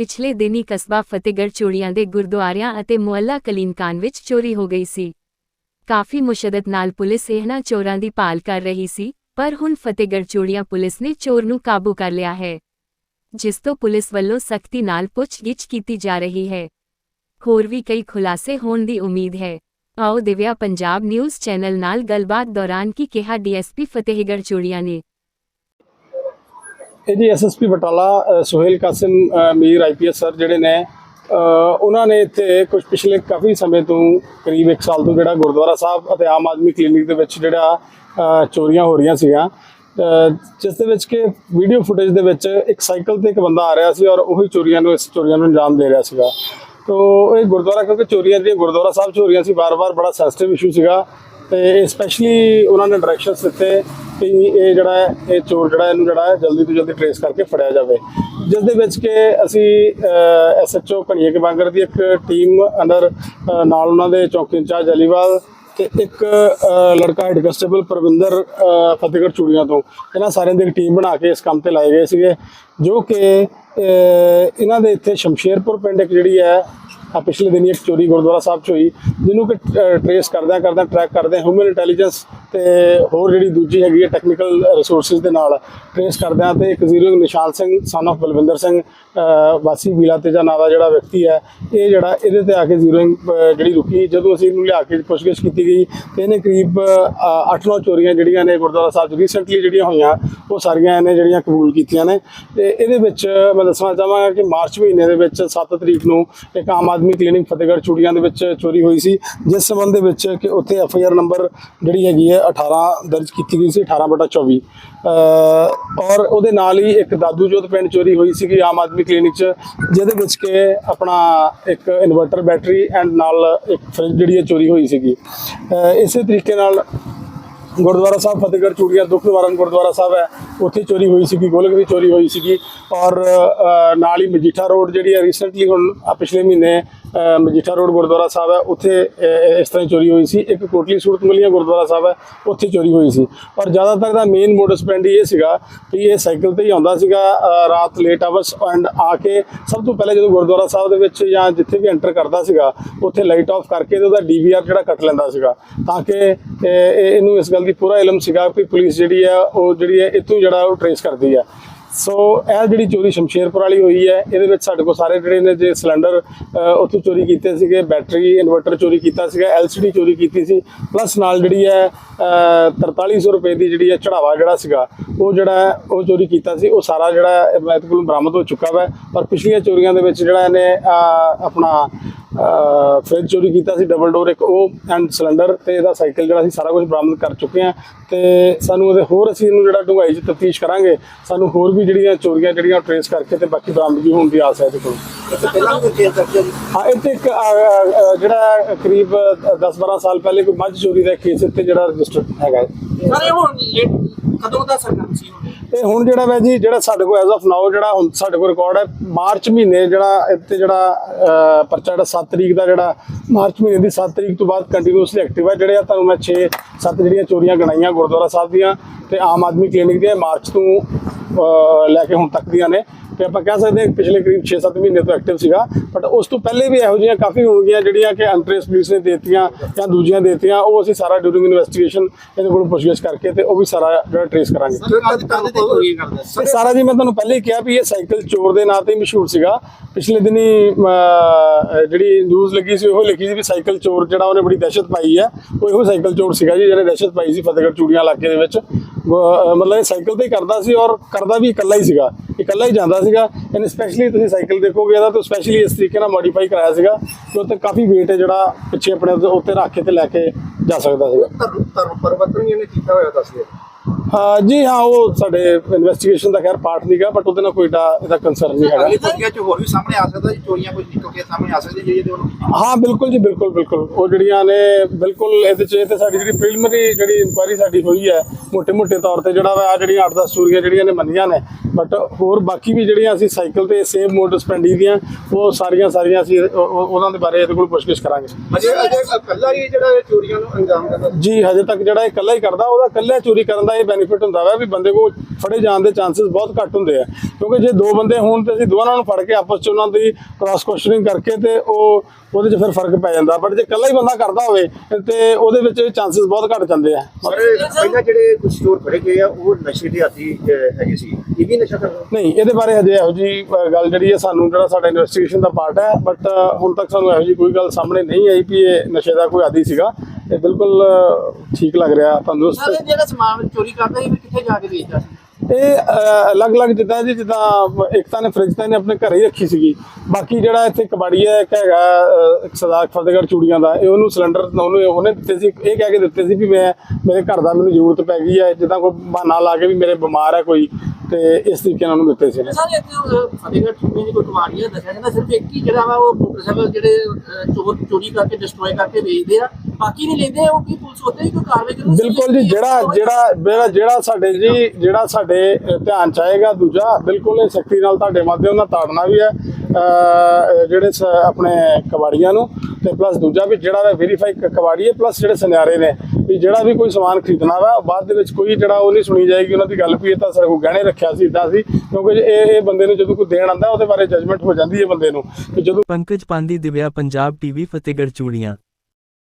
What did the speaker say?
ਪਿਛਲੇ ਦਿਨੀ ਕਸਬਾ ਫਤਿਹਗੜ੍ਹ ਚੋੜੀਆਂ ਦੇ ਗੁਰਦੁਆਰਿਆਂ ਅਤੇ ਮੁਹੱਲਾ ਕਲੀਨਕਾਨ ਵਿੱਚ ਚੋਰੀ ਹੋ ਗਈ ਸੀ। ਕਾਫੀ ਮੁਸ਼ੱਦਤ ਨਾਲ ਪੁਲਿਸ ਇਹਨਾਂ ਚੋਰਾਂ ਦੀ ਭਾਲ ਕਰ ਰਹੀ ਸੀ, ਪਰ ਹੁਣ ਫਤਿਹਗੜ੍ਹ ਚੋੜੀਆਂ ਪੁਲਿਸ ਨੇ ਚੋਰ ਨੂੰ ਕਾਬੂ ਕਰ ਲਿਆ ਹੈ। ਜਿਸ ਤੋਂ ਪੁਲਿਸ ਵੱਲੋਂ ਸਖਤੀ ਨਾਲ ਪੁੱਛਗਿੱਛ ਕੀਤੀ ਜਾ ਰਹੀ ਹੈ। ਹੋਰ ਵੀ ਕਈ ਖੁਲਾਸੇ ਹੋਣ ਦੀ ਉਮੀਦ ਹੈ। ਆਓ ਦਿਵਿਆ ਪੰਜਾਬ ਨਿਊਜ਼ ਚੈਨਲ ਨਾਲ ਗੱਲਬਾਤ ਦੌਰਾਨ ਕੀ ਕਿਹਾ ਡੀਐਸਪੀ ਫਤਿਹਗੜ੍ਹ ਚੋੜੀਆਂ ਨੇ। ਇਹ ਜੀ ਐਸਐਸਪੀ ਬਟਾਲਾ ਸੁਹੇਲ ਕਾਸਿਮ ਅ, ਮੀਰ ਆਈਪੀਐਸ ਸਰ ਜਿਹੜੇ ਨੇ ਉਹਨਾਂ ਨੇ ਇੱਥੇ ਕੁਝ ਪਿਛਲੇ ਕਾਫੀ ਸਮੇਂ ਤੋਂ ਕਰੀਬ 1 ਸਾਲ ਤੋਂ ਜਿਹੜਾ ਗੁਰਦੁਆਰਾ ਸਾਹਿਬ ਅਤੇ ਆਮ ਆਦਮੀ ਕਲੀਨਿਕ ਦੇ ਵਿੱਚ ਜਿਹੜਾ ਚੋਰੀਆਂ ਹੋ ਰਹੀਆਂ ਸੀਗੀਆਂ। ਜਿਸ ਦੇ ਵਿੱਚ ਕਿ ਵੀਡੀਓ ਫੁਟੇਜ ਦੇ ਵਿੱਚ ਇੱਕ ਸਾਈਕਲ ਤੇ ਇੱਕ ਬੰਦਾ ਆ ਰਿਹਾ ਸੀ ਔਰ ਉਹੀ ਚੋਰੀਆਂ ਨੂੰ ਇਸ ਚੋਰੀਆਂ ਨੂੰ ਅੰਜਾਮ ਦੇ ਰਿਹਾ ਸੀਗਾ। ਤੋ ਇਹ ਗੁਰਦੁਆਰਾ ਕਿਉਂਕਿ ਚੋਰੀਆਂ ਜਿਹੜੀਆਂ ਗੁਰਦੁਆਰਾ ਸਾਹਿਬ ਚੋਰੀਆਂ ਸੀ ਵਾਰ-ਵਾਰ ਬੜਾ ਸੈਂਸਿਟਿਵ ਇਸ਼ੂ ਸੀਗਾ। ਤੇ ਸਪੈਸ਼ਲੀ ਉਹਨਾਂ ਨੇ ਡਾਇਰੈਕਸ਼ਨਸ ਦਿੱਤੇ। ਕਿ ਇਹ ਜਿਹੜਾ ਹੈ, ਇਹ ਚੋਰ ਜਿਹੜਾ ਇਹਨੂੰ ਜਿਹੜਾ ਹੈ ਜਲਦੀ ਤੋਂ ਜਲਦੀ ਟ੍ਰੇਸ ਕਰਕੇ ਫੜਿਆ ਜਾਵੇ। ਜਿਸ ਦੇ ਵਿੱਚ ਕਿ ਅਸੀਂ ਐਸਐਚਓ ਕਣੀਏ ਕੇ ਬਾਂਗਰ ਦੀ ਇੱਕ ਟੀਮ ਅੰਦਰ ਨਾਲ ਉਹਨਾਂ ਦੇ ਚੌਕੀ ਇੰਚਾਰਜ ਅਲੀਵਾਲ ਤੇ ਇੱਕ ਲੜਕਾ ਹੈਡ ਕਨਸਟੇਬਲ ਪ੍ਰਵਿੰਦਰ ਫਤਿਹਗੜ੍ਹ ਚੂੜੀਆਂ ਤੋਂ। ਇਹਨਾਂ ਸਾਰਿਆਂ ਦੀ ਇੱਕ ਟੀਮ ਬਣਾ ਕੇ ਇਸ ਕੰਮ ਤੇ ਲਾਏ ਗਏ ਸੀਗੇ, ਜੋ ਕਿ ਇਹਨਾਂ ਦੇ ਇੱਥੇ ਸ਼ਮਸ਼ੇਰਪੁਰ ਪਿੰਡ ਇੱਕ ਜਿਹੜੀ ਹੈ ਆ ਪਿਛਲੇ ਦਿਨੀ ਇੱਕ ਚੋਰੀ ਗੁਰਦੁਆਰਾ ਸਾਹਿਬ 'ਚ ਹੋਈ, ਜਿਹਨੂੰ ਕਿ ਟਰੇਸ ਕਰਦਿਆਂ ਕਰਦਿਆਂ ਟਰੈਕ ਕਰਦੇ ਹਿਊਮਨ ਇੰਟੈਲੀਜੈਂਸ ਤੇ ਹੋਰ ਜਿਹੜੀ ਦੂਜੀ ਹੈਗੀ ਹੈ ਟੈਕਨੀਕਲ ਰਿਸੋਰਸਸ ਦੇ ਨਾਲ ਟ੍ਰੇਸ ਕਰਦਿਆਂ ਤੇ ਇੱਕ zero Nishan Singh son of Balwinder Singh ਵਾਸੀ ਬੀਲਾ ਤੇਜਾ ਨਾਂ ਦਾ ਜਿਹੜਾ ਵਿਅਕਤੀ ਹੈ, ਇਹ ਜਿਹੜਾ ਇਹਦੇ ਤੇ ਆ ਕੇ ਜ਼ੀਰੋ ਜਿਹੜੀ ਰੁਕੀ ਜਦੋਂ ਅਸੀਂ ਇਹਨੂੰ ਲਿਆ ਕੇ ਪੁੱਛਗਿੱਛ ਕੀਤੀ ਗਈ, ਤੇ ਇਹਨੇ ਕਰੀਬ 8-9 ਚੋਰੀਆਂ ਜਿਹੜੀਆਂ ਨੇ ਗੁਰਦੁਆਰਾ ਸਾਹਿਬ 'ਚ ਰੀਸੈਂਟਲੀ ਜਿਹੜੀਆਂ ਹੋਈਆਂ, ਉਹ ਸਾਰੀਆਂ ਇਹਨੇ ਜਿਹੜੀਆਂ ਕਬੂਲ ਕੀਤੀਆਂ ਨੇ। ਤੇ ਇਹਦੇ ਵਿੱਚ ਮੈਂ ਦੱਸਣਾ ਚਾਹਾਂਗਾ ਕਿ ਮਾਰਚ ਮਹੀਨੇ ਦੇ ਵਿੱਚ 7 ਤਰੀਕ ਨੂੰ ਇੱਕ ਆਮ ਆਦਮੀ ਕਲੀਨਿਕ ਫਤਿਹਗੜ੍ਹ ਚੂੜੀਆਂ ਦੇ ਵਿੱਚ ਚੋਰੀ ਹੋਈ ਸੀ, ਜਿਸ ਸੰਬੰਧ ਦੇ ਵਿੱਚ ਕਿ ਉੱਥੇ ਐਫ ਆਈ ਆਰ ਨੰਬਰ ਜਿਹੜੀ ਹੈਗੀ ਹੈ 18 ਦਰਜ ਕੀਤੀ ਗਈ ਸੀ 18 ਬਟਾ 24 ਔਰ ਉਹਦੇ ਨਾਲ ਹੀ ਇੱਕ ਦਾਦੂ ਜੋਤ ਪਿੰਡ ਚੋਰੀ ਹੋਈ ਸੀਗੀ ਆਮ ਆਦਮੀ ਕਲੀਨਿਕ 'ਚ, ਜਿਹਦੇ ਵਿੱਚ ਕਿ ਆਪਣਾ ਇੱਕ ਇਨਵਰਟਰ ਬੈਟਰੀ ਐਂਡ ਨਾਲ ਇੱਕ ਫ੍ਰਿਜ ਜਿਹੜੀ ਹੈ ਚੋਰੀ ਹੋਈ ਸੀਗੀ। ਇਸੇ ਤਰੀਕੇ ਨਾਲ ਗੁਰਦੁਆਰਾ ਸਾਹਿਬ ਫਤਿਹਗੜ੍ਹ ਚੂੜੀਆਂ ਦੁੱਖ ਨਿਵਾਰਨ ਗੁਰਦੁਆਰਾ ਸਾਹਿਬ ਹੈ। ਉੱਥੇ ਚੋਰੀ ਹੋਈ ਸੀਗੀ, ਗੋਲਕ ਦੀ ਚੋਰੀ ਹੋਈ ਸੀਗੀ ਔਰ ਨਾਲ ਹੀ ਮਜੀਠਾ ਰੋਡ ਜਿਹੜੀ ਹੈ ਰੀਸੈਂਟਲੀ ਹੁਣ ਪਿਛਲੇ ਮਹੀਨੇ ਮਜੀਠਾ ਰੋਡ ਗੁਰਦੁਆਰਾ ਸਾਹਿਬ ਹੈ, ਉੱਥੇ ਇਸ ਤਰ੍ਹਾਂ ਹੀ ਚੋਰੀ ਹੋਈ ਸੀ। ਇੱਕ ਕੋਟਲੀ ਸੂਰਤ ਮਲੀਆਂ ਗੁਰਦੁਆਰਾ ਸਾਹਿਬ ਹੈ, ਉੱਥੇ ਚੋਰੀ ਹੋਈ ਸੀ। ਔਰ ਜ਼ਿਆਦਾਤਰ ਦਾ ਮੇਨ ਮੋਡਸ ਪੈਂਡੀ ਇਹ ਸੀਗਾ ਕਿ ਇਹ ਸਾਈਕਲ ਤੇ ਹੀ ਆਉਂਦਾ ਸੀਗਾ ਰਾਤ ਲੇਟ ਆਵਰਸ ਐਂਡ ਆ ਕੇ ਸਭ ਤੋਂ ਪਹਿਲਾਂ ਜਦੋਂ ਗੁਰਦੁਆਰਾ ਸਾਹਿਬ ਦੇ ਵਿੱਚ ਜਾਂ ਜਿੱਥੇ ਵੀ ਐਂਟਰ ਕਰਦਾ ਸੀਗਾ, ਉੱਥੇ ਲਾਈਟ ਆਫ ਕਰਕੇ ਤੇ ਉਹਦਾ ਡੀਵੀਆਰ ਜਿਹੜਾ ਕੱਟ ਲੈਂਦਾ ਸੀਗਾ। ਤਾਂ ਕਿ ਇਹਨੂੰ ਇਸ ਗੱਲ ਦੀ ਪੂਰਾ ਇਲਮ ਸੀਗਾ ਕਿ ਪੁਲਿਸ ਜਿਹੜੀ ਆ ਉਹ ਜਿਹੜੀ ਹੈ ਇਤੋਂ ਜਿਹੜਾ ਉਹ ਟਰੇਸ ਕਰਦੀ ਹੈ ਸੋ ਇਹ ਜਿਹੜੀ ਚੋਰੀ ਸ਼ਮਸ਼ੇਰਪੁਰ ਵਾਲੀ ਹੋਈ ਹੈ ਇਹਦੇ ਵਿੱਚ ਸਾਡੇ ਕੋਲ ਸਾਰੇ ਜਿਹੜੇ ਨੇ ਜੇ ਸਿਲੰਡਰ ਉੱਥੋਂ ਚੋਰੀ ਕੀਤੇ ਸੀਗੇ ਬੈਟਰੀ ਇਨਵਰਟਰ ਚੋਰੀ ਕੀਤਾ ਸੀਗਾ ਐਲਸੀਡੀ ਚੋਰੀ ਕੀਤੀ ਸੀ ਪਲੱਸ ਨਾਲ ਜਿਹੜੀ ਹੈ ਅ, 4300 ਰੁਪਏ ਦੀ ਜਿਹੜੀ ਹੈ ਚੜਾਵਾ ਜਿਹੜਾ ਸੀਗਾ ਉਹ ਜਿਹੜਾ ਉਹ ਚੋਰੀ ਕੀਤਾ ਸੀ ਉਹ ਸਾਰਾ ਜਿਹੜਾ ਹੈ ਕੋਲ ਬਰਾਮਦ ਹੋ ਚੁੱਕਾ ਵਾ। ਪਰ ਪਿਛਲੀਆਂ ਚੋਰੀਆਂ ਦੇ ਵਿੱਚ ਜਿਹੜਾ ਇਹਨੇ ਆਪਣਾ ਫ੍ਰਿਜ ਚੋਰੀ ਕੀਤਾ ਸੀ ਡਬਲ ਡੋਰ ਇੱਕ ਉਹ ਐਂਡ ਸਿਲੰਡਰ ਤੇ ਇਹਦਾ ਸਾਈਕਲ ਜਿਹੜਾ ਸੀ ਸਾਰਾ ਕੁਝ ਬਰਾਮਦ ਕਰ ਚੁੱਕੇ ਆ ਤੇ ਸਾਨੂੰ ਉਹਦੇ ਹੋਰ ਅਸੀਂ ਇਹਨੂੰ ਜਿਹੜਾ ਡੂੰਘਾਈ 'ਚ ਤਫਤੀਸ਼ ਕਰਾਂਗੇ ਸਾਨੂੰ ਹੋਰ ਵੀ ਜਿਹੜੀਆਂ ਚੋਰੀਆਂ ਜਿਹੜੀਆਂ ਟ੍ਰੇਸ ਕਰਕੇ ਤੇ ਬਾਕੀ ਬਰਾਮਦਗੀ ਹੋਣ ਦੀ ਆਸ ਹੈ ਇਹਦੇ ਕੋਲ। ਹੈ ਇੱਥੇ ਇੱਕ ਜਿਹੜਾ ਕਰੀਬ 10-12 ਸਾਲ ਪਹਿਲੇ ਕੋਈ ਮੱਝ ਚੋਰੀ ਦਾ ਕੇਸ ਇੱਥੇ ਜਿਹੜਾ ਰਜਿਸਟਰ ਹੈਗਾ। ਸਰ ਇਹ ਹੁਣ ਕਦੋਂ ਦਾ ਸਰਕਾਰ ਸੀ? ਤੇ ਹੁਣ ਜਿਹੜਾ ਵੈ ਜੀ, ਜਿਹੜਾ ਸਾਡੇ ਕੋਲ ਐਜ਼ ਆਫ ਨਾਓ ਜਿਹੜਾ ਹੁਣ ਸਾਡੇ ਕੋਲ ਰਿਕਾਰਡ ਹੈ, ਮਾਰਚ ਮਹੀਨੇ ਜਿਹੜਾ ਇੱਥੇ ਜਿਹੜਾ ਪਰਚਾ ਜਿਹੜਾ 7 ਤਰੀਕ ਦਾ ਜਿਹੜਾ, ਮਾਰਚ ਮਹੀਨੇ ਦੀ 7 ਤਰੀਕ ਤੋਂ ਬਾਅਦ ਕੰਟੀਨਿਊਸਲੀ ਐਕਟਿਵ ਹੈ। ਜਿਹੜੇ ਆ ਤੁਹਾਨੂੰ ਮੈਂ 6 7 ਜਿਹੜੀਆਂ ਚੋਰੀਆਂ ਗਣਾਈਆਂ ਗੁਰਦੁਆਰਾ ਸਾਹਿਬ ਦੀਆਂ ਤੇ ਆਮ ਆਦਮੀ ਕਲੀਨਿਕ ਦੀਆਂ ਮਾਰਚ ਤੋਂ ਲੈ ਕੇ ਹੁਣ ਤੱਕ ਦੀਆਂ ਨੇ। ਤੇ ਆਪਾਂ ਕਹਿ ਸਕਦੇ ਹਾਂ ਪਿਛਲੇ ਕਰੀਬ 6-7 ਮਹੀਨੇ ਤੋਂ ਐਕਟਿਵ ਸੀਗਾ ਬਟ ਉਸ ਤੋਂ ਪਹਿਲੇ ਵੀ ਇਹੋ ਜਿਹੀਆਂ ਕਾਫੀ ਹੋਣਗੀਆਂ ਜਿਹੜੀਆਂ ਕਿ ਅਨਟ੍ਰੇਸ ਪੁਲਿਸ ਨੇ ਦੇਤੀਆਂ ਜਾਂ ਦੂਜੀਆਂ ਦੇਤੀਆਂ ਉਹ ਅਸੀਂ ਸਾਰਾ ਡਿਊਰਿੰਗ ਇਨਵੈਸਟੀਗੇਸ਼ਨ ਇਹਦੇ ਕੋਲੋਂ ਪੁੱਛਗਿੱਛ ਕਰਕੇ ਤੇ ਉਹ ਵੀ ਸਾਰਾ ਜਿਹੜਾ ਟ੍ਰੇਸ ਕਰਾਂਗੇ। ਸਾਰਾ ਜੀ ਮੈਂ ਤੁਹਾਨੂੰ ਪਹਿਲੇ ਹੀ ਕਿਹਾ ਵੀ ਇਹ ਸਾਈਕਲ ਚੋਰ ਦੇ ਨਾਂ ਤੇ ਹੀ ਮਸ਼ਹੂਰ ਸੀਗਾ। ਪਿਛਲੇ ਦਿਨੀ ਜਿਹੜੀ ਨਿਊਜ਼ ਲੱਗੀ ਸੀ ਉਹ ਲਿਖੀ ਸੀ ਵੀ ਸਾਈਕਲ ਚੋਰ ਜਿਹੜਾ ਉਹਨੇ ਬੜੀ ਦਹਿਸ਼ਤ ਪਾਈ ਹੈ ਉਹ ਇਹੋ ਸਾਈਕਲ ਚੋਰ ਸੀਗਾ ਜੀ ਜਿਹਨੇ ਦਹਿਸ਼ਤ ਪਾਈ ਸੀ ਫਤਿਹਗੜ੍ਹ ਚੂੜੀਆਂ ਇਲਾਕੇ ਦੇ ਵਿੱਚ। ਮਤਲਬ ਇਹ ਸਾਈਕਲ ਤੇ ਹੀ ਕਰਦਾ ਸੀ ਔਰ ਕਰਦਾ ਵੀ ਇਕੱਲਾ ਹੀ ਸੀਗਾ। ਇਕੱਲਾ ਹੀ ਜਾਂਦਾ ਸੀਗਾ ਇਹਨੇ ਸਪੈਸ਼ਲੀ ਤੁਸੀਂ ਸਾਈਕਲ ਦੇਖੋਗੇ, ਇਹਦਾ ਤਾਂ ਸਪੈਸ਼ਲੀ ਇਸ ਤਰੀਕੇ ਨਾਲ ਮੋਡੀਫਾਈ ਕਰਾਇਆ ਸੀਗਾ ਕਿ ਉੱਤੇ ਕਾਫੀ weight ਹੈ ਜਿਹੜਾ ਪਿੱਛੇ ਆਪਣੇ ਉੱਤੇ- ਰੱਖ ਕੇ ਤੇ ਲੈ ਕੇ ਜਾ ਸਕਦਾ ਸੀਗਾ। ਧਰਮ ਇਹਨੇ ਕੀਤਾ ਹੋਇਆ ਦੱਸਿਆ ਜੀ ਹਾਂ ਉਹ ਸਾਡੇ ਇਨਵੈਸਟੀਗੇਸ਼ਨ ਦਾ ਖੈਰ ਪਾਰਟ ਨਹੀਂਗਾ ਬਟ ਉਹਦੇ ਨਾਲ ਕੋਈ ਦਾ ਇਹਦਾ ਕੰਸਰਨ ਨਹੀਂ ਹੈਗਾ। ਅਗਲੀ ਪ੍ਰਕਿਰਿਆ ਚ ਹੋਰ ਵੀ ਸਾਹਮਣੇ ਆ ਸਕਦਾ ਜੀ ਚੋਰੀਆਂ ਕੁਝ ਨਿਕਲ ਕੇ ਸਾਹਮਣੇ ਆ ਸਕਦੀ ਜੀ ਹਾਂ ਬਿਲਕੁਲ ਜੀ ਬਿਲਕੁਲ ਬਿਲਕੁਲ। ਉਹ ਜਿਹੜੀਆਂ ਨੇ ਬਿਲਕੁਲ ਇਹਦੇ ਚ ਸਾਡੀ ਜਿਹੜੀ ਪ੍ਰੀਲਿਮਿਨਰੀ ਜਿਹੜੀ ਇਨਕੁਆਇਰੀ ਸਾਡੀ ਹੋਈ ਹੈ ਮੋٹے-ਮੋٹے ਤੌਰ ਤੇ ਜਿਹੜਾ ਆ ਜਿਹੜੀਆਂ 8-10 ਚੋਰੀਆਂ ਜਿਹੜੀਆਂ ਨੇ ਮੰਨੀਆਂ ਨੇ ਬਟ ਹੋਰ ਬਾਕੀ ਵੀ ਜਿਹੜੀਆਂ ਅਸੀਂ ਸਾਈਕਲ ਤੇ ਸੇਮ ਮੋਟਰ ਸਪੈਂਡੀ ਦੀਆਂ ਉਹ ਸਾਰੀਆਂ ਸਾਰੀਆਂ ਅਸੀਂ ਉਹਨਾਂ ਦੇ ਬਾਰੇ ਇਹਦੇ ਕੋਲ ਪੁੱਛਗਿੱਛ ਕਰਾਂਗੇ। ਅਜੇ ਅਜੇ ਇਕੱਲਾ ਹੀ ਜਿਹੜਾ ਇਹ ਚੋਰੀਆਂ ਨੂੰ ਅੰਜਾਮ ਦਿੰਦਾ ਜੀ ਹਜੇ ਤੱਕ ਜਿਹੜਾ ਇਹ ਇਕੱਲਾ ਹੀ ਕਰਦਾ ਉਹਦਾ ਇਕੱਲਾ ਚੋਰੀ ਕਰਨ ਦਾ ਇਹ ਬੈਨੀਫਿਟ ਹੁੰਦਾ ਵਾ ਵੀ ਬੰਦੇ ਕੋ ਫੜੇ ਜਾਣ ਦੇ ਚਾਂਸਸ ਬਹੁਤ ਘੱਟ ਹੁੰਦੇ ਆ। ਕਿਉਂਕਿ ਜੇ ਦੋ ਬੰਦੇ ਹੋਣ ਤੇ ਅਸੀਂ ਦੋਵਾਂ ਨੂੰ ਫੜ ਕੇ ਆਪਸ ਚ ਉਹਨਾਂ ਦੀ ਕ੍ਰਾਸ ਕੁਐਸਚਨਿੰਗ ਕਰਕੇ ਤੇ ਉਹ ਉਹਦੇ 'ਚ ਫਿਰ ਫ਼ਰਕ ਪੈ ਜਾਂਦਾ। ਬਟ ਜੇ ਇਕੱਲਾ ਹੀ ਬੰਦਾ ਕਰਦਾ ਹੋਵੇ ਤੇ ਉਹਦੇ ਵਿੱਚ ਚਾਂਸਸ ਬਹੁਤ ਘੱਟ ਜਾਂਦੇ ਆ। ਸਰ ਪਹਿਲਾਂ ਜਿਹੜੇ ਕੁਝ ਚੋਰ ਫੜੇ ਗਏ ਆ ਉਹ ਨਸ਼ੇ ਦੇ ਆਦੀ ਹੈਗੇ ਸੀ। ਇਹ ਵੀ ਨਸ਼ਾ ਕਰਦੇ? ਨਹੀਂ ਇਹਦੇ ਬਾਰੇ ਹਜੇ ਇਹੋ ਜੀ ਗੱਲ ਜਿਹੜੀ ਹੈ ਸਾਨੂੰ ਜਿਹੜਾ ਸਾਡਾ ਇਨਵੈਸਟੀਗੇਸ਼ਨ ਦਾ ਪਾਰਟ ਹੈ ਬਟ ਹੁਣ ਤੱਕ ਸਾਨੂੰ ਇਹੋ ਜੀ ਕੋਈ ਗੱਲ ਸਾਹਮਣੇ ਨਹੀਂ ਆਈ ਕਿ ਇਹ ਨਸ਼ੇ ਦਾ ਕੋਈ ਆਦੀ ਸੀਗਾ। ਇਹ ਬਿਲਕੁਲ ਠੀਕ ਲੱਗ ਰਿਹਾ ਤੰਦਰੁਸਤ। ਇਹ ਜਿਹੜਾ ਸਮਾਨ ਚੋਰੀ ਕਰਦਾ ਸੀ ਫਿਰ ਕਿੱਥੇ ਜਾ ਕੇ ਵੇਚਦਾ ਸੀ? ਇਹ ਅਲੱਗ-ਅਲੱਗ ਜਿੱਦਾਂ ਜੀ ਜਿੱਦਾਂ ਇੱਕ ਤਾਂ ਨੇ ਫ੍ਰਿਜ ਤਾਂ ਇਹਨੇ ਆਪਣੇ ਘਰੇ ਹੀ ਰੱਖੀ ਸੀਗੀ। ਬਾਕੀ ਜਿਹੜਾ ਇੱਥੇ ਕਬਾੜੀ ਹੈ ਇੱਕ ਹੈਗਾ ਸਰਦਾਰ ਫਤਿਹਗੜ੍ਹ ਚੂੜੀਆਂ ਦਾ ਇਹ ਉਹਨੂੰ ਸਿਲੰਡਰ ਉਹਨੂੰ ਉਹਨੇ ਦਿੱਤੇ ਸੀ ਇਹ ਕਹਿ ਕੇ ਦਿੱਤੇ ਸੀ ਵੀ ਮੈਂ ਮੇਰੇ ਘਰ ਦਾ ਮੈਨੂੰ ਜ਼ਰੂਰਤ ਪੈ ਗਈ ਹੈ ਜਿੱਦਾਂ ਕੋਈ ਬਹਾਨਾ ਲਾ ਕੇ ਵੀ ਮੇਰੇ ਬਿਮਾਰ ਹੈ ਕੋਈ ਤੇ ਇਸ ਤਰੀਕੇ ਨਾਲ ਉਹਨੂੰ ਦਿੱਤੇ ਸੀ ਇਹਨੇ। ਸਰ ਇੱਥੇ ਅਹ, ਫਤਿਹਗੜ੍ਹ ਚੂੜੀਆਂ ਦੀ ਕੋਈ ਕਮਾੜੀ ਹੈ ਦੱਸਿਆ ਜਾਂਦਾ ਸਿਰਫ ਇੱਕ ਹੀ ਜਿਹੜਾ ਵਾ ਉਹ ਮੋਟਰਸਾਈਕਲ ਜਿਹੜੇ ਅਹ, ਚੋਰ ਚੋਰੀ ਕਰਕੇ ਡਿਸਟਰੋਏ ਕਰਕੇ ਵੇਚਦੇ ਆ। ਬਾਕੀ ਨਹੀਂ ਲੈਂਦੇ ਉਹ ਕੀ ਪੁਲਿਸ ਉੱਤੇ ਵੀ ਕੋਈ ਕਾਰਵਾਈ ਕਰੂ ਬਿਲਕੁਲ ਜੀ ਜਿਹੜਾ ਜਿਹੜਾ ਜਿਹੜਾ ਜਿਹੜਾ ਸਾਡੇ ਜੀ ਜਿਹੜਾ ਸਾਡੇ ਧਿਆਨ ਚ ਆਏਗਾ ਦੂਜਾ ਬਿਲਕੁਲ ਇਹ ਸਖਤੀ ਨਾਲ ਤੁਹਾਡੇ ਮਾਧਿਅਮ ਨਾਲ ਤਾੜਨਾ ਵੀ ਹੈ ਜਿਹੜੇ ਆਪਣੇ ਕਬਾੜੀਆਂ ਨੂੰ। ਤੇ ਪਲੱਸ ਦੂਜਾ ਵੀ ਜਿਹੜਾ ਵੈਰੀਫਾਈ ਕਬਾੜੀ ਹੈ ਪਲੱਸ ਜਿਹੜੇ ਸੁਨਿਆਰੇ ਨੇ ਵੀ ਜਿਹੜਾ ਵੀ ਕੋਈ ਸਮਾਨ ਖਰੀਦਣਾ ਵਾ ਬਾਅਦ ਦੇ ਵਿੱਚ ਕੋਈ ਜਿਹੜਾ ਉਹ ਨਹੀਂ ਸੁਣੀ ਜਾਏਗੀ ਉਹਨਾਂ ਦੀ ਗੱਲ ਵੀ ਇਹ ਤਾਂ ਸਾਡੇ ਕੋਲ ਗਹਿਣੇ ਰੱਖਿਆ ਸੀ ਇਦਾਂ ਸੀ, ਕਿਉਂਕਿ ਇਹ ਇਹ ਬੰਦੇ ਨੂੰ ਜਦੋਂ ਕੋਈ ਦੇਣ ਆਂਦਾ ਉਹਦੇ ਬਾਰੇ ਜਜਮੈਂਟ ਹੋ ਜਾਂਦੀ ਹੈ ਬੰਦੇ ਨੂੰ। ਤੇ ਜਦੋਂ ਪੰਕਜ ਪਾਂਦੀ ਦਿਵਿਆ ਪੰਜਾਬ ਟੀਵੀ ਫਤਿਹਗੜ੍ਹ ਚੂੜੀਆਂ।